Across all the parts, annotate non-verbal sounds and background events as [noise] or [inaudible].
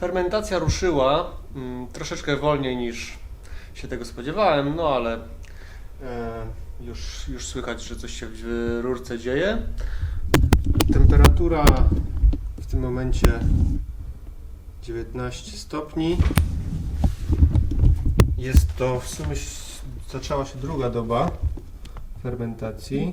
Fermentacja ruszyła mm, troszeczkę wolniej niż się tego spodziewałem, no ale e, już, już słychać, że coś się w rurce dzieje. Temperatura w tym momencie 19 stopni. Jest to w sumie zaczęła się druga doba fermentacji.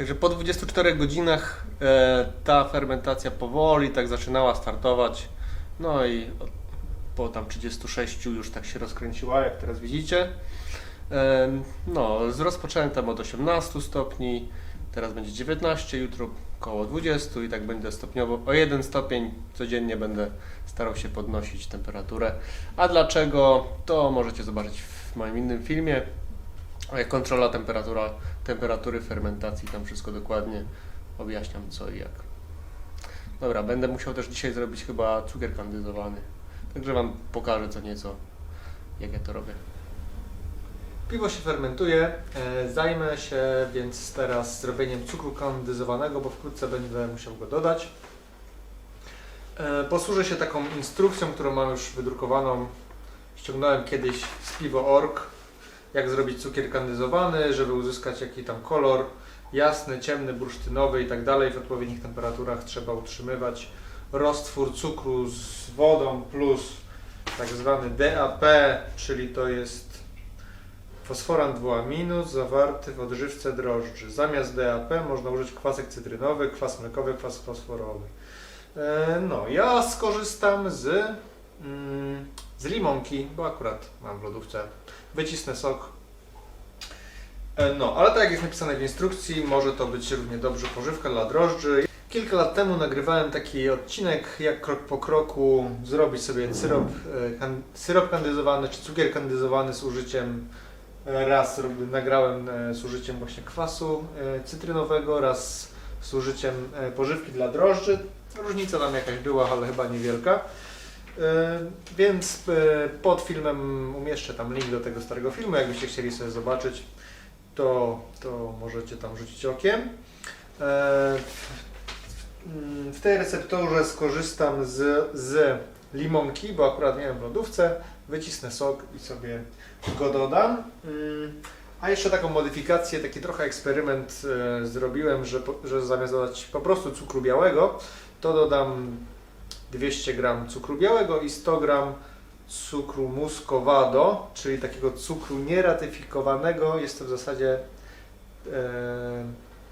Także po 24 godzinach e, ta fermentacja powoli tak zaczynała startować. No i po tam 36 już tak się rozkręciła, jak teraz widzicie. E, no, z rozpoczętem od 18 stopni, teraz będzie 19, jutro około 20 i tak będę stopniowo o 1 stopień codziennie będę starał się podnosić temperaturę. A dlaczego? To możecie zobaczyć w moim innym filmie. Kontrola temperatura, temperatury fermentacji, tam wszystko dokładnie objaśniam co i jak. Dobra, będę musiał też dzisiaj zrobić chyba cukier kandyzowany. Także Wam pokażę co nieco, jak ja to robię. Piwo się fermentuje. E, Zajmę się więc teraz zrobieniem cukru kandyzowanego, bo wkrótce będę musiał go dodać. E, Posłużę się taką instrukcją, którą mam już wydrukowaną. Ściągnąłem kiedyś z piwo.org jak zrobić cukier kandyzowany, żeby uzyskać jaki tam kolor, jasny, ciemny, bursztynowy i tak dalej. W odpowiednich temperaturach trzeba utrzymywać roztwór cukru z wodą plus tak zwany DAP, czyli to jest fosforan dwuaminus zawarty w odżywce drożdży. Zamiast DAP można użyć kwasek cytrynowy, kwas mlekowy, kwas fosforowy. E, No, ja skorzystam z, mm, z limonki, bo akurat mam w lodówce wycisnę sok. E, No, ale tak jak jest napisane w instrukcji, może to być równie dobrze pożywka dla drożdży. Kilka lat temu nagrywałem taki odcinek, jak krok po kroku zrobić sobie syrop, e, syrop kandyzowany czy cukier kandyzowany z użyciem e, raz nagrałem z użyciem właśnie kwasu cytrynowego, raz z użyciem pożywki dla drożdży. Różnica tam jakaś była, ale chyba niewielka. E, Więc e, pod filmem umieszczę tam link do tego starego filmu. Jakbyście chcieli sobie zobaczyć, to, to możecie tam rzucić okiem. E, W tej recepturze skorzystam z, z limonki, bo akurat miałem w lodówce. Wycisnę sok i sobie go dodam. Mm, A jeszcze taką modyfikację, taki trochę eksperyment zrobiłem, że, że zamiast dodać po prostu cukru białego, to dodam 200 g cukru białego i 100 g cukru muscovado, czyli takiego cukru nieratyfikowanego. Jest to w zasadzie e,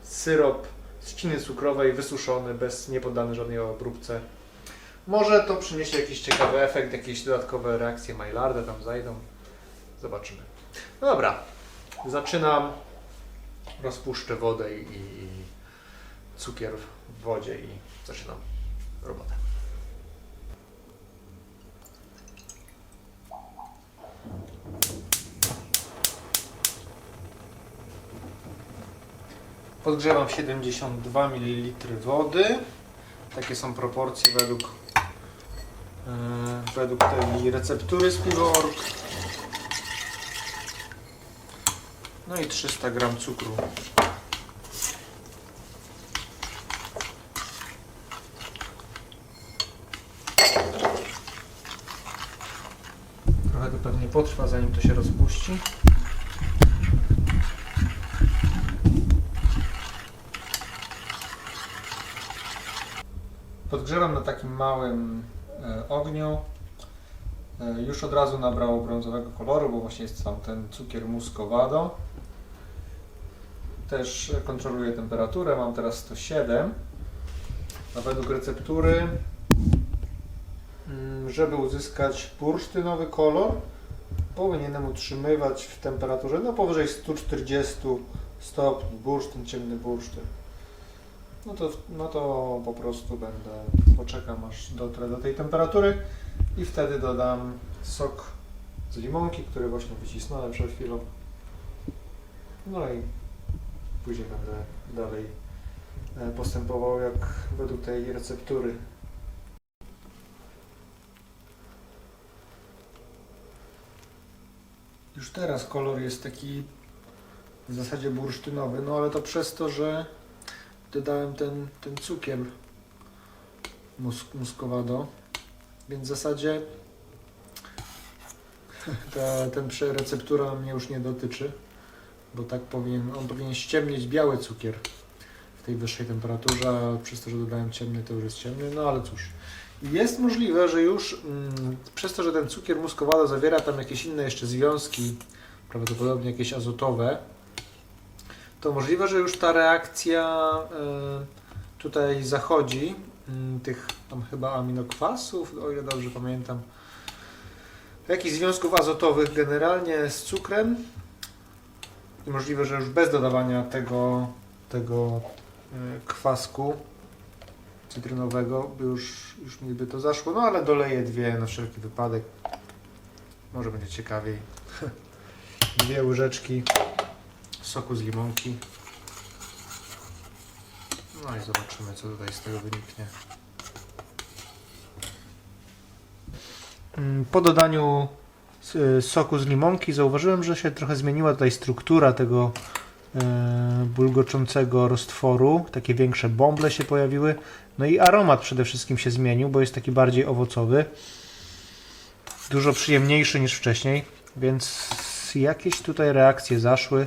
syrop z trzciny cukrowej wysuszony, bez nie poddany żadnej obróbce. Może to przyniesie jakiś ciekawy efekt, jakieś dodatkowe reakcje Maillarda tam zajdą. Zobaczymy. No dobra, zaczynam. Rozpuszczę wodę i, i cukier w wodzie i zaczynam robotę. Podgrzewam 72 ml wody. Takie są proporcje według, e, według tej receptury z piwo.org. No i 300 g cukru. Trochę to pewnie potrwa zanim to się rozpuści. Podgrzewam na takim małym e, ogniu. E, już od razu nabrało brązowego koloru, bo właśnie jest tam ten cukier muscovado. Też kontroluję temperaturę, mam teraz 107. A według receptury, mm, żeby uzyskać bursztynowy kolor, powinienem utrzymywać w temperaturze no powyżej 140 stopni, bursztyn, ciemny bursztyn. No to, no to po prostu będę, poczekam aż dotrę do tej temperatury i wtedy dodam sok z limonki, który właśnie wycisnąłem przed chwilą. No i później będę dalej e, postępował jak według tej receptury. Już teraz kolor jest taki w zasadzie bursztynowy, no ale to przez to, że dodałem ten, ten cukier mus, muskowado, więc w zasadzie [laughs] ta, ten receptura mnie już nie dotyczy, bo tak powinien, on powinien ściemnieć biały cukier w tej wyższej temperaturze, a przez to, że dodałem ciemny, to już jest ciemny, no ale cóż. Jest możliwe, że już mm, przez to, że ten cukier muskowado zawiera tam jakieś inne jeszcze związki, prawdopodobnie jakieś azotowe, to możliwe, że już ta reakcja y, tutaj zachodzi, mm, tych tam chyba aminokwasów, o ile dobrze pamiętam, jakichś związków azotowych generalnie z cukrem i możliwe, że już bez dodawania tego, tego y, kwasku cytrynowego już, już mi by to zaszło, no ale doleję dwie na wszelki wypadek. Może będzie ciekawiej. [laughs] Dwie łyżeczki soku z limonki. No i zobaczymy, co tutaj z tego wyniknie. Mm, Po dodaniu s- soku z limonki zauważyłem, że się trochę zmieniła tutaj struktura tego e, bulgoczącego roztworu. Takie większe bąble się pojawiły. No i aromat przede wszystkim się zmienił, bo jest taki bardziej owocowy. Dużo przyjemniejszy niż wcześniej, więc jakieś tutaj reakcje zaszły.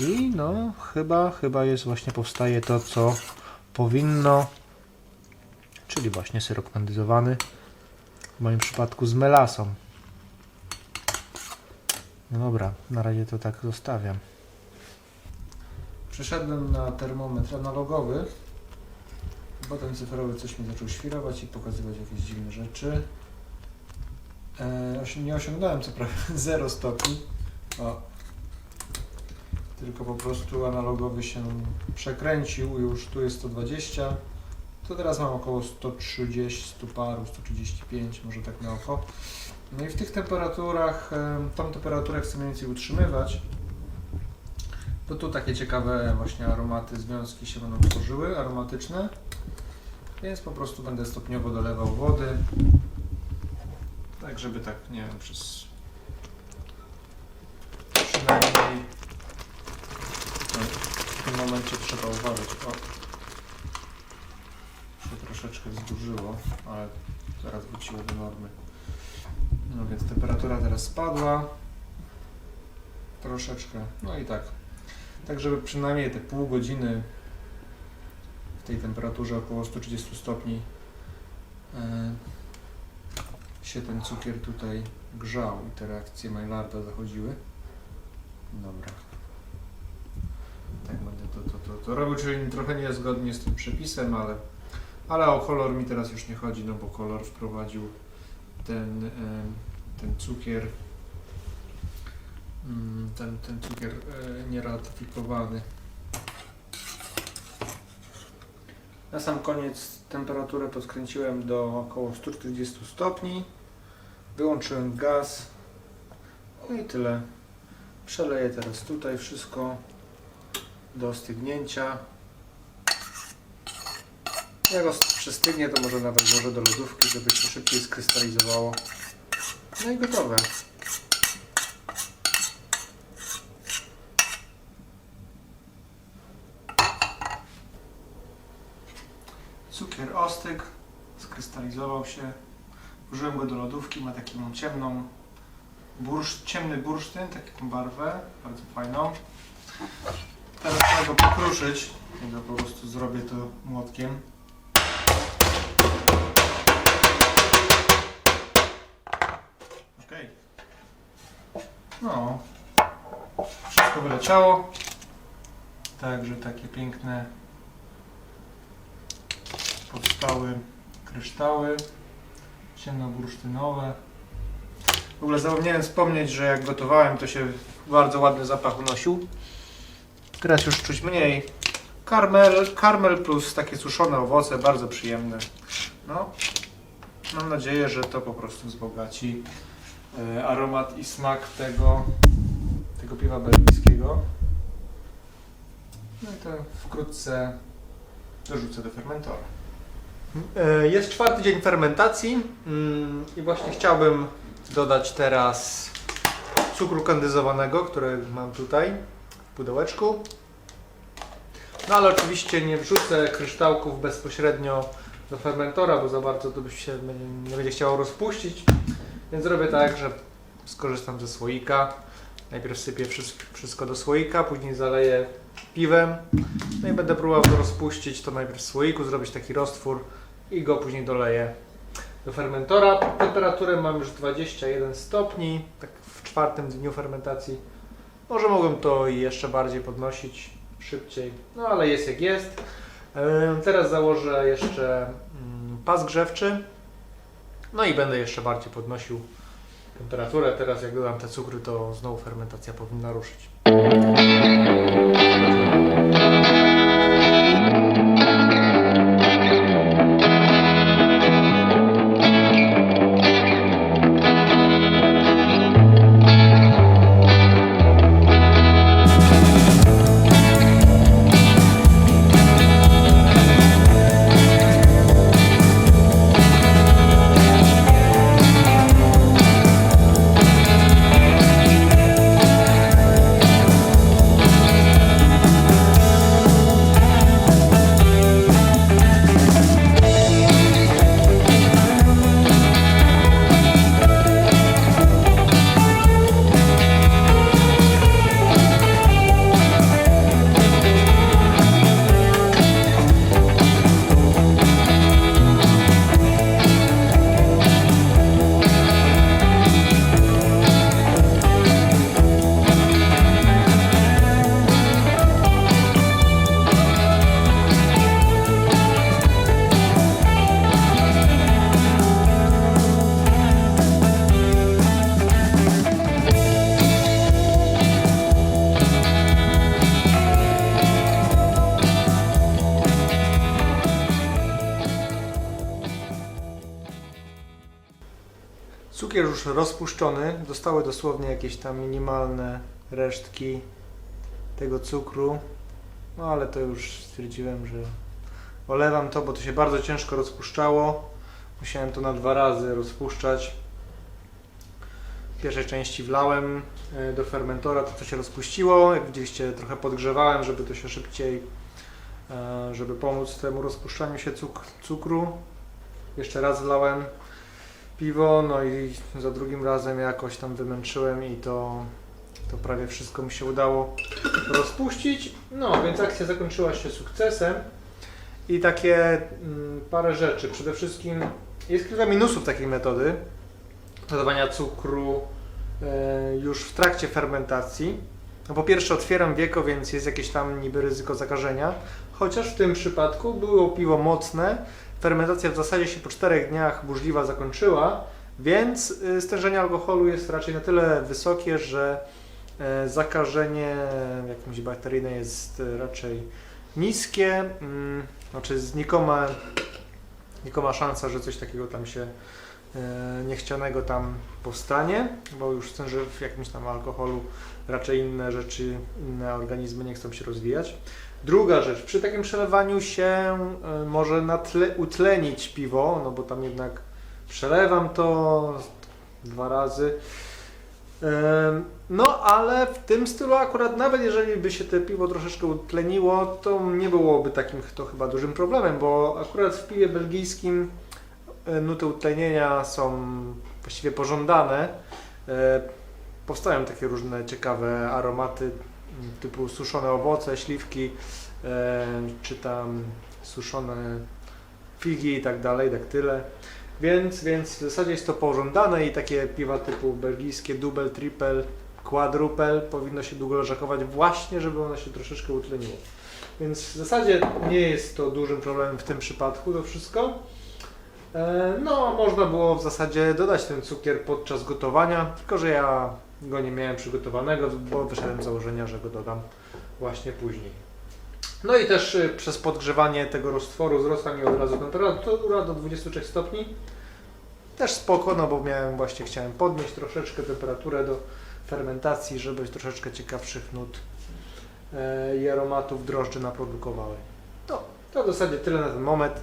I no, chyba, chyba jest właśnie powstaje to, co powinno, czyli właśnie syrop kandyzowany. W moim przypadku z melasą. No dobra, na razie to tak zostawiam. Przeszedłem na termometr analogowy, bo ten cyfrowy coś mi zaczął świrować i pokazywać jakieś dziwne rzeczy. E, nie osiągnąłem co prawda [laughs] 0 stopni. O. Tylko po prostu analogowy się przekręcił, już tu jest 120. To teraz mam około 130, 100 paru, 135, może tak na oko. No i w tych temperaturach, em, tą temperaturę chcę mniej więcej utrzymywać. Bo tu takie ciekawe właśnie aromaty, związki się będą tworzyły, aromatyczne. Więc po prostu będę stopniowo dolewał wody. Tak, żeby tak, nie wiem, przez przynajmniej no, w tym momencie trzeba uważać. O, się troszeczkę wzdłużyło, ale zaraz wróciło do normy. No więc temperatura teraz spadła. Troszeczkę, no i tak. Tak, żeby przynajmniej te pół godziny w tej temperaturze około 130 stopni e, się ten cukier tutaj grzał i te reakcje Maillarda zachodziły. Dobra. To, to, to, to robił, czyli trochę niezgodnie z tym przepisem, ale, ale o kolor mi teraz już nie chodzi, no bo kolor wprowadził ten, ten cukier mm, ten, ten cukier e, nieratyfikowany. Na sam koniec temperaturę podkręciłem do około 140 stopni. Wyłączyłem gaz. No i tyle. Przeleję teraz tutaj wszystko do ostygnięcia. Jak przystygnie, to może nawet włożę do lodówki, żeby się szybciej skrystalizowało. No i gotowe. Cukier ostygł, skrystalizował się. Włożyłem go do lodówki, ma taką ciemną, bursz, ciemny bursztyn, taką barwę, bardzo fajną. Teraz trzeba go pokruszyć, ja po prostu zrobię to młotkiem. Okej. No, wszystko wyleciało. Także takie piękne powstały kryształy ciemnobursztynowe. W ogóle zapomniałem wspomnieć, że jak gotowałem, to się bardzo ładny zapach unosił. Teraz już czuć mniej. Karmel, karmel plus takie suszone owoce, bardzo przyjemne. No, mam nadzieję, że to po prostu wzbogaci e, aromat i smak tego, tego piwa belgijskiego. No i to wkrótce dorzucę do fermentora. E, Jest czwarty dzień fermentacji mm, i właśnie chciałbym dodać teraz cukru kandyzowanego, który mam tutaj. Pudełeczku. No ale oczywiście nie wrzucę kryształków bezpośrednio do fermentora, bo za bardzo to by się nie będzie chciało rozpuścić. Więc zrobię tak, że skorzystam ze słoika. Najpierw sypię wszystko, do słoika, później zaleję piwem. No i będę próbował rozpuścić, to najpierw w słoiku, zrobić taki roztwór i go później doleję do fermentora. Temperaturę mam już 21 stopni, tak w czwartym dniu fermentacji. Może mogłem to jeszcze bardziej podnosić, szybciej, no ale jest jak jest. Teraz założę jeszcze mm, pas grzewczy. No i będę jeszcze bardziej podnosił temperaturę. Teraz jak dodam te cukry, to znowu fermentacja powinna ruszyć. Cukier już rozpuszczony, zostały dosłownie jakieś tam minimalne resztki tego cukru. No ale to już stwierdziłem, że olewam to, bo to się bardzo ciężko rozpuszczało. Musiałem to na dwa razy rozpuszczać. W pierwszej części wlałem e, do fermentora to, co się rozpuściło. Jak widzieliście, trochę podgrzewałem, żeby to się szybciej, e, żeby pomóc temu rozpuszczaniu się cuk cukru. Jeszcze raz wlałem piwo, no i za drugim razem jakoś tam wymęczyłem i to, to prawie wszystko mi się udało rozpuścić. No, więc akcja zakończyła się sukcesem i takie mm, parę rzeczy. Przede wszystkim jest kilka minusów takiej metody dodawania cukru e, już w trakcie fermentacji. No po pierwsze otwieram wieko, więc jest jakieś tam niby ryzyko zakażenia, chociaż w tym przypadku było piwo mocne, fermentacja w zasadzie się po 4 dniach burzliwa zakończyła, więc y, stężenie alkoholu jest raczej na tyle wysokie, że e, zakażenie jakimś bakteryjne jest e, raczej niskie, mm, znaczy znikoma, znikoma szansa, że coś takiego tam się e, niechcianego tam powstanie, bo już że w jakimś tam alkoholu raczej inne rzeczy, inne organizmy nie chcą się rozwijać. Druga rzecz, przy takim przelewaniu się y, może natle, utlenić piwo, no bo tam jednak przelewam to dwa razy. No, ale w tym stylu akurat nawet jeżeli by się te piwo troszeczkę utleniło, to nie byłoby takim to chyba dużym problemem, bo akurat w piwie belgijskim y, nuty utlenienia są właściwie pożądane. Y, Powstają takie różne ciekawe aromaty typu suszone owoce, śliwki, e, czy tam suszone figi i tak dalej, daktyle. Więc, więc w zasadzie jest to pożądane i takie piwa typu belgijskie double, triple, quadruple powinno się długo leżakować właśnie, żeby ono się troszeczkę utleniło. Więc w zasadzie nie jest to dużym problemem w tym przypadku to wszystko. E, No, można było w zasadzie dodać ten cukier podczas gotowania, tylko że ja go nie miałem przygotowanego, bo wyszedłem z założenia, że go dodam właśnie później. No i też y, przez podgrzewanie tego roztworu wzrosła mi od razu temperatura do 23 stopni. Też spoko, no bo miałem właśnie, chciałem podnieść troszeczkę temperaturę do fermentacji, żeby troszeczkę ciekawszych nut e, i aromatów drożdży naprodukowały. To, to w zasadzie tyle na ten moment.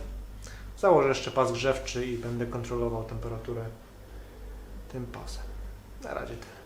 Założę jeszcze pas grzewczy i będę kontrolował temperaturę tym pasem. Na razie tyle.